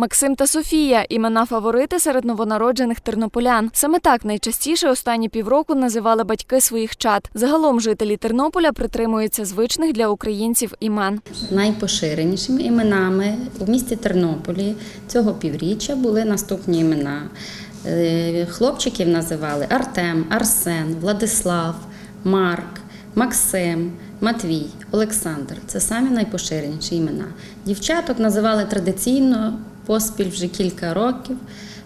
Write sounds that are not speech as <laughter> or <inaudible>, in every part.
Максим та Софія імена фаворити серед новонароджених тернополян. Саме так найчастіше останні півроку називали батьки своїх чад. Загалом жителі Тернополя притримуються звичних для українців імен. Найпоширенішими іменами у місті Тернополі цього півріччя були наступні імена. Е, Хлопчиків називали Артем, Арсен, Владислав, Марк, Максим, Матвій, Олександр. Це самі найпоширеніші імена. Дівчаток називали традиційно поспіль вже кілька років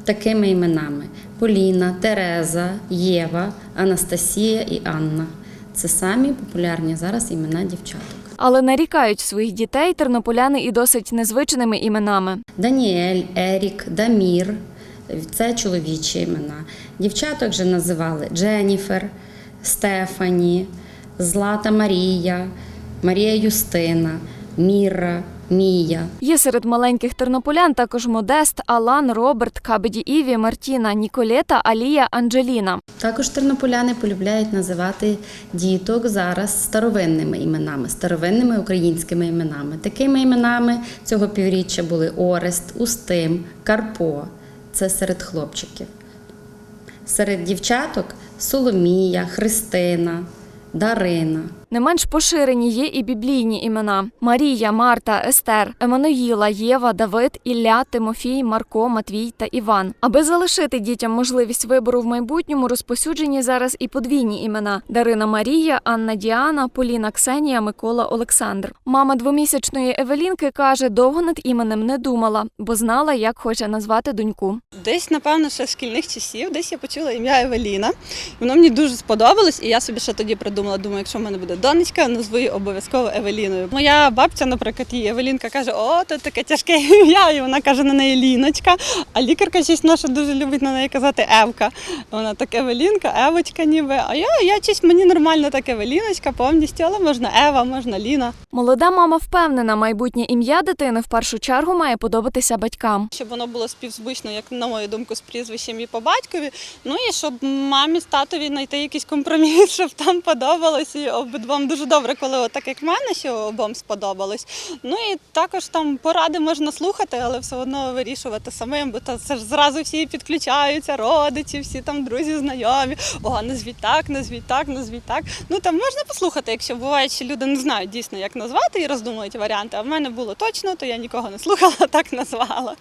такими іменами: Поліна, Тереза, Єва, Анастасія і Анна. Це самі популярні зараз імена дівчаток. Але нарікають своїх дітей тернополяни і досить незвичними іменами. Даніель, Ерік, Дамір це чоловічі імена. Дівчаток же називали Дженніфер, Стефані, Злата Марія, Марія Юстина, Міра, Мія. Є серед маленьких тернополян також Модест, Алан, Роберт, Кабеді Іві, Мартіна, Ніколета, Алія, Анджеліна. Також тернополяни полюбляють називати діток зараз старовинними іменами, старовинними українськими іменами. Такими іменами цього півріччя були Орест, Устим, Карпо. Це серед хлопчиків. Серед дівчаток Соломія, Христина, Дарина. Не менш поширені є і біблійні імена: Марія, Марта, Естер, Еммануїла, Єва, Давид, Ілля, Тимофій, Марко, Матвій та Іван. Аби залишити дітям можливість вибору в майбутньому, розпосюджені зараз і подвійні імена: Дарина Марія, Анна Діана, Поліна Ксенія, Микола Олександр. Мама двомісячної Евелінки каже, довго над іменем не думала, бо знала, як хоче назвати доньку. Десь, напевно, ще з шкільних часів, десь я почула ім'я Евеліна. Воно мені дуже сподобалось, і я собі ще тоді придумала, думаю, якщо в мене буде донечка, назву її обов'язково Евеліною. Моя бабця, наприклад, її Евелінка каже, о, то таке тяжке ім'я, і вона каже на неї Ліночка. А лікарка щось наша дуже любить на неї казати Евка. Вона так Евелінка, Евочка ніби. А я, я щось мені нормально так Евеліночка повністю, але можна Ева, можна Ліна. Молода мама впевнена, майбутнє ім'я дитини в першу чергу має подобатися батькам. щоб воно було співзвучно, як на мою думку, з прізвищем і по батькові. Ну і щоб мамі з татові знайти якийсь компроміс, <laughs> щоб там подобалось. І обидвом дуже добре, коли так як в мене, що обом сподобалось. Ну і також там поради можна слухати, але все одно вирішувати самим, бо то це ж зразу всі підключаються, родичі, всі там друзі, знайомі. О, назвіть так, назвіть так, назвіть так. Ну там можна послухати, якщо буває, що люди не знають дійсно, як назвати і роздумують варіанти. А в мене було точно, то я нікого не слухала, так назвала.